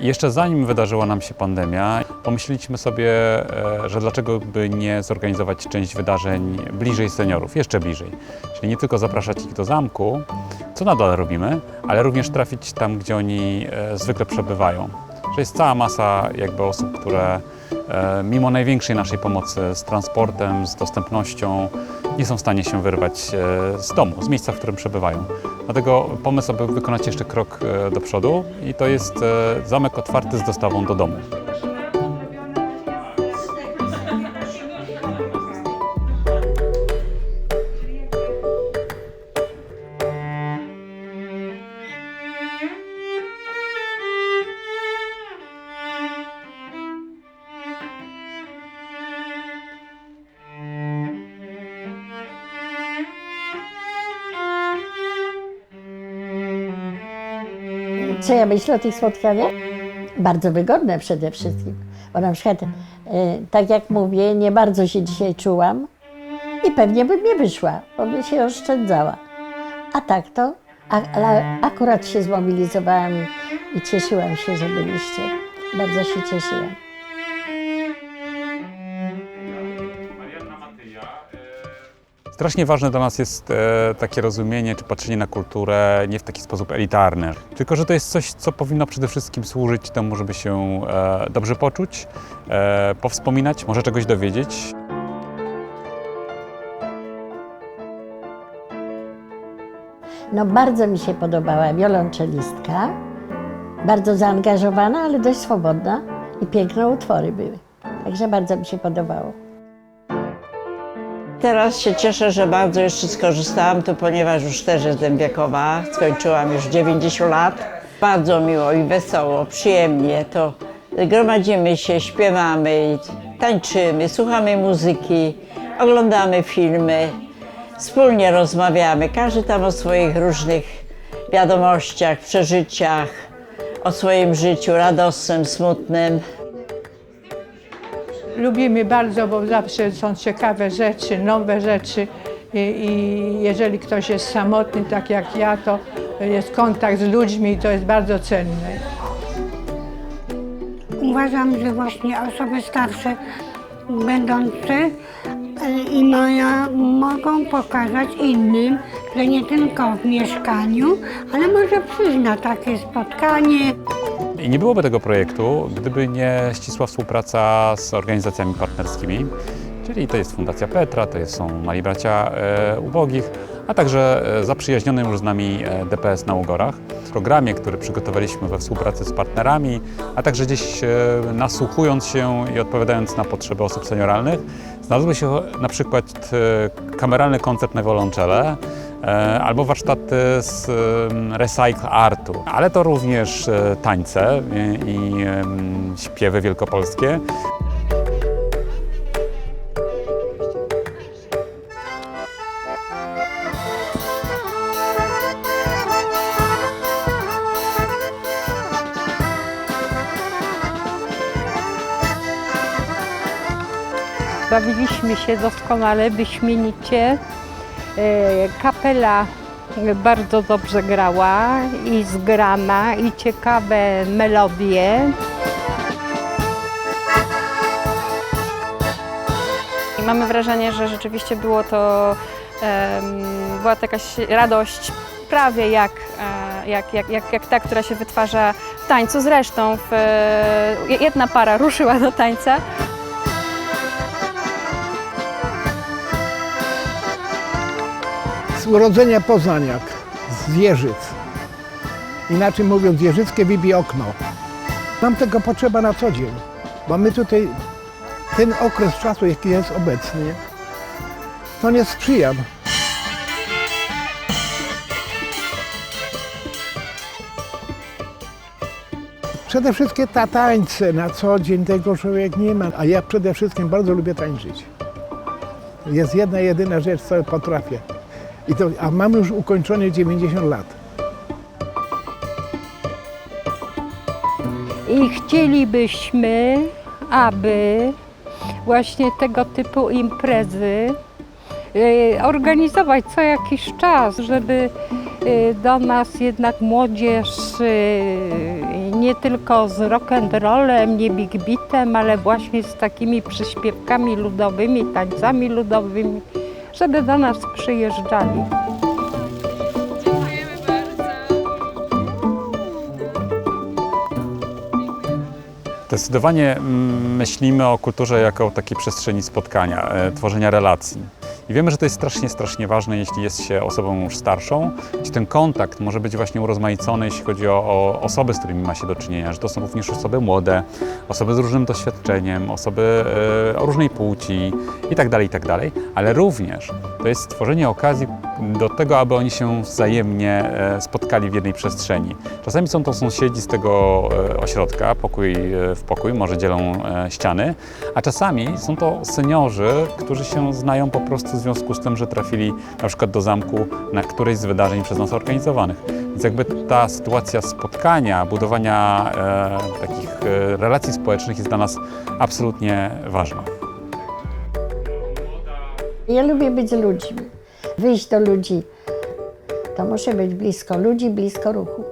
Jeszcze zanim wydarzyła nam się pandemia, pomyśleliśmy sobie, e, że dlaczego by nie zorganizować część wydarzeń bliżej seniorów, jeszcze bliżej. Czyli nie tylko zapraszać ich do zamku, co nadal robimy, ale również trafić tam, gdzie oni e, zwykle przebywają. Że jest cała masa jakby osób, które e, mimo największej naszej pomocy z transportem, z dostępnością, nie są w stanie się wyrwać z domu, z miejsca, w którym przebywają. Dlatego pomysł, aby wykonać jeszcze krok e, do przodu i to jest e, zamek otwarty z dostawą do domu. Co ja myślę o tych spotkaniach? Bardzo wygodne przede wszystkim. Bo na przykład, e, tak jak mówię, nie bardzo się dzisiaj czułam i pewnie bym nie wyszła, bo by się oszczędzała. A tak to, ale akurat się zmobilizowałam i cieszyłam się, że byliście. Bardzo się cieszyłam. Strasznie ważne dla nas jest e, takie rozumienie czy patrzenie na kulturę nie w taki sposób elitarny, tylko że to jest coś, co powinno przede wszystkim służyć temu, żeby się e, dobrze poczuć, e, powspominać, może czegoś dowiedzieć. No bardzo mi się podobała wiolonczelistka, bardzo zaangażowana, ale dość swobodna i piękne utwory były. Także bardzo mi się podobało. Teraz się cieszę, że bardzo jeszcze skorzystałam tu, ponieważ już też jestem wiekowa, skończyłam już 90 lat. Bardzo miło i wesoło, przyjemnie to gromadzimy się, śpiewamy, tańczymy, słuchamy muzyki, oglądamy filmy, wspólnie rozmawiamy, każdy tam o swoich różnych wiadomościach, przeżyciach, o swoim życiu radosnym, smutnym. Lubimy bardzo, bo zawsze są ciekawe rzeczy, nowe rzeczy i, i jeżeli ktoś jest samotny, tak jak ja, to jest kontakt z ludźmi i to jest bardzo cenne. Uważam, że właśnie osoby starsze będące e, i moja mogą pokazać innym, że nie tylko w mieszkaniu, ale może przyjść na takie spotkanie. I nie byłoby tego projektu, gdyby nie ścisła współpraca z organizacjami partnerskimi, czyli to jest Fundacja Petra, to są Mali Bracia e, Ubogich, a także e, zaprzyjaźniony już z nami e, DPS na Ugorach. W programie, który przygotowaliśmy we współpracy z partnerami, a także gdzieś nasłuchując się i odpowiadając na potrzeby osób senioralnych, znalazły się na przykład kameralny koncert na wiolonczele, albo warsztaty z recycle artu, ale to również e, tańce e, i śpiewy wielkopolskie. Bawiliśmy się doskonale, wyśmienicie. E, Kapela bardzo dobrze grała i zgrana, i ciekawe melodie. I mamy wrażenie, że rzeczywiście było to, była to jakaś radość prawie jak, e, jak, jak, jak, jak ta, która się wytwarza w tańcu. Zresztą w, e, jedna para ruszyła do tańca. Urodzenia Poznaniak, z Jeżyc. Inaczej mówiąc, Jeżyckie wybije okno. Nam tego potrzeba na co dzień, bo my tutaj, ten okres czasu, jaki jest obecny, to nie sprzyja. Przede wszystkim ta tańce na co dzień tego człowiek nie ma, a ja przede wszystkim bardzo lubię tańczyć. Jest jedna, jedyna rzecz, co potrafię. I to, a mam już ukończone 90 lat. I chcielibyśmy, aby właśnie tego typu imprezy e, organizować co jakiś czas, żeby e, do nas jednak młodzież e, nie tylko z rock'n'rollem, nie big beatem, ale właśnie z takimi przyśpiewkami ludowymi, tańcami ludowymi, żeby do nas przyjeżdżali. Zdecydowanie mm, myślimy o kulturze jako o takiej przestrzeni spotkania, e, tworzenia relacji. I wiemy, że to jest strasznie, strasznie ważne, jeśli jest się osobą już starszą, gdzie ten kontakt może być właśnie urozmaicony, jeśli chodzi o, o osoby, z którymi ma się do czynienia, że to są również osoby młode, osoby z różnym doświadczeniem, osoby e, o różnej płci itd., itd., ale również to jest stworzenie okazji do tego, aby oni się wzajemnie e, spotkali w jednej przestrzeni. Czasami są to sąsiedzi z tego e, ośrodka, pokój e, w pokój, może dzielą ściany, a czasami są to seniorzy, którzy się znają po prostu w związku z tym, że trafili na przykład do zamku na któreś z wydarzeń przez nas organizowanych. Więc jakby ta sytuacja spotkania, budowania e, takich relacji społecznych jest dla nas absolutnie ważna. Ja lubię być ludźmi, wyjść do ludzi. To muszę być blisko ludzi, blisko ruchu.